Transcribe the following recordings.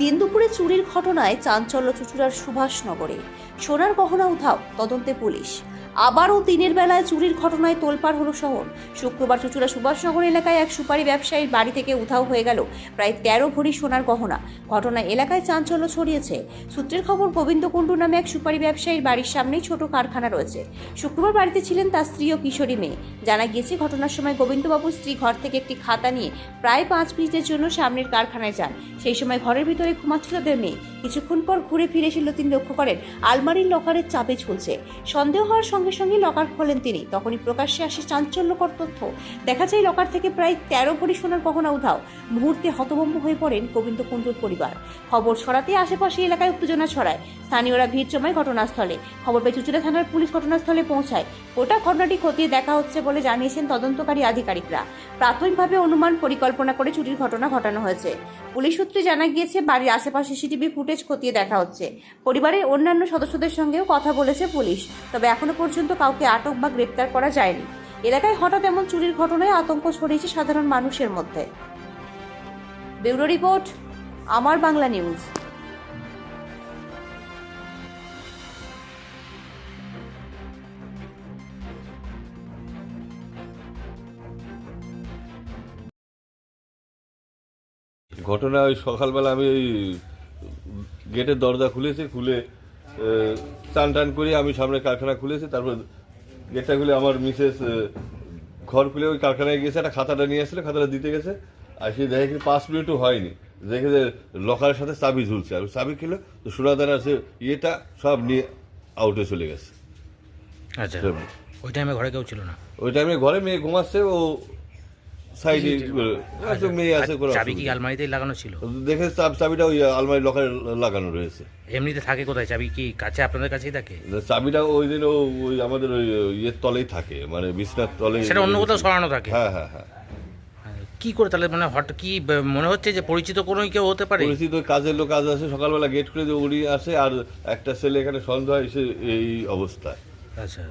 দিন দুপুরে চুরির ঘটনায় চাঞ্চল্য চুচুড়ার সুভাষনগরে। সোনার গহনা উধাও তদন্তে পুলিশ। আবারও দিনের বেলায় চুরির ঘটনায় তোলপাড় হলো শহর। শুক্রবার চুচুড়া সুভাষনগর এলাকায় এক সুপারি ব্যবসায়ীর বাড়ি থেকে উধাও হয়ে গেল। প্রায় তেরো ভরি সোনার গহনা। ঘটনা এলাকায় চাঞ্চল্য ছড়িয়েছে। সূত্রের খবর, গোবিন্দ কুণ্ডু নামে এক সুপারি ব্যবসায়ীর বাড়ির সামনেই ছোট কারখানা রয়েছে। শুক্রবার বাড়িতে ছিলেন তার স্ত্রী ও কিশোরী মেয়ে। জানা গিয়েছে, ঘটনার সময় গোবিন্দবাবুর স্ত্রী ঘর থেকে একটি খাতা নিয়ে প্রায় পাঁচ মিনিটের জন্য সামনের কারখানায় যান। সেই সময় ঘরের ভিতরে ঘুমাচ্ছিল তাদের মেয়ে। কিছুক্ষণ পর ঘুরে ফিরে এসে তিনি লক্ষ্য করেন, আলমারির লকারের চাপে ঝুলছে। সন্দেহ হওয়ার সঙ্গে সঙ্গে সঙ্গে লকার খোলেন তিনি। তখনই প্রকাশ্যে আসে চাঞ্চল্যকর তথ্য। দেখা যায় লকার থেকে প্রায় তেরো ভরি সোনার গহনা উধাও। মুহূর্তে হতভম্ব হয়ে পড়েন গোবিন্দ কুণ্ডুর পরিবার। খবর ছড়াতে আশেপাশে এলাকায় উত্তেজনা ছড়ায়। স্থানীয়রা ভিড় জমায় ঘটনাস্থলে। খবর পেয়ে চুচুড়া থানার পুলিশ ঘটনাস্থলে পৌঁছায়। গোটা ঘটনাটি খতিয়ে দেখা হচ্ছে বলে জানিয়েছেন তদন্তকারী আধিকারিকরা। প্রাথমিকভাবে অনুমান পরিকল্পনা করে চুরির ঘটনা ঘটানো হয়েছে। পুলিশ সূত্রে জানা গিয়েছে, বাড়ির আশেপাশে সিসিটিভি ফুটেজ খতিয়ে দেখা হচ্ছে। পরিবারের অন্যান্য সদস্যদের সঙ্গেও কথা বলেছে পুলিশ। তবে এখনও পর্যন্ত কাউকে আটক বা গ্রেপ্তার করা যায়নি। এলাকায় হঠাৎ এমন চুরির ঘটনায় আতঙ্ক ছড়িয়েছে সাধারণ মানুষের মধ্যে। ব্যুরো রিপোর্ট, আমার বাংলা নিউজ। ঘটনা ওই সকালবেলা আমি ওই গেটের দরজা খুলেছে, খুলে চান টান করে আমি সামনে কারখানা খুলেছি তারপর গেটটা খুলে আমার মিসেস ঘর খুলে ওই কারখানায় গেছে একটা খাতাটা নিয়ে আসলে খাতাটা দিতে গেছে আর সে দেখে পাঁচ মিনিটও হয়নি। দেখে যে লকারের সাথে চাবি ঝুলছে আর চাবি খেলো তো সোনাদানা সে ইয়েটা সব নিয়ে আউটে চলে গেছে। আচ্ছা। ওই টাইমে ঘরে কেউ ছিল না? ওই টাইমে ঘরে মেয়ে ঘুমাচ্ছে ও সাইডে আচ্ছা, মেয়ে আছে কোনো চাবি কি আলমারিতেই লাগানো ছিল? দেখে চাবিটা ওই আলমারি লকারে লাগানো রয়েছে। এমনিতে থাকে কোথায়? চাবি কি কাছে আপনাদের কাছেই থাকে? চাবিটা ওই দিন ওই আমাদের ওই ইয়ের তলেই থাকে মানে বিছনার তলে সেটা অন্য কোথাও সরানো থাকে? হ্যাঁ হ্যাঁ হ্যাঁ। কি করে তাহলে মানে হঠাৎ কি মনে হচ্ছে যে পরিচিত কোনো কেউ হতে পারে? পরিচিত কাজের লোক কাজ আসে সকালবেলা গেট খুলে দিয়ে উড়ি আসে আর একটা ছেলে এখানে সন্ধ্যা এসে এই অবস্থায়। আচ্ছা।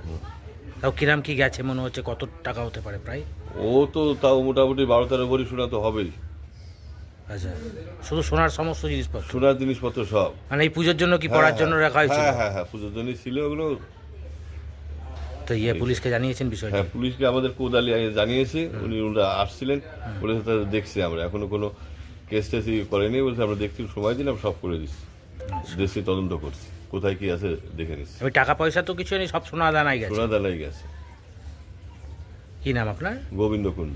তাও কিরাম কি গেছে মনে হচ্ছে? কত টাকা হতে পারে প্রায়? ও তো তাও মোটামুটি বারো তেরো ভরি শোনা তো হবেই। আচ্ছা শুধু সোনার সমস্ত জিনিসপত্র? সোনার জিনিসপত্র সব। মানে এই পুজোর জন্য কি পড়ার জন্য হ্যাঁ, রাখা হয়েছিল? হ্যাঁ হ্যাঁ হ্যাঁ পুজোর জন্যই ছিল ওগুলো। তো ইয়ে পুলিশকে জানিয়েছেন বিষয়টা? হ্যাঁ পুলিশকে আমাদের কোদালি জানিয়েছে উনি ওরা আসছিলেন বলেছে তাদের দেখছি আমরা। এখনও কোনো কেস টেস করেনি বলছে আমরা দেখছি সময় দিন আমরা সব করে দিচ্ছি। দেশে তদন্ত করছি। কোথায় কি আছে দেখে নিচ্ছি আমি টাকা পয়সা তো কিছু নেই সব সোনা দানাই গেছে। সোনা দানাই গেছে। কি নাম আপনার? গোবিন্দ কুণ্ড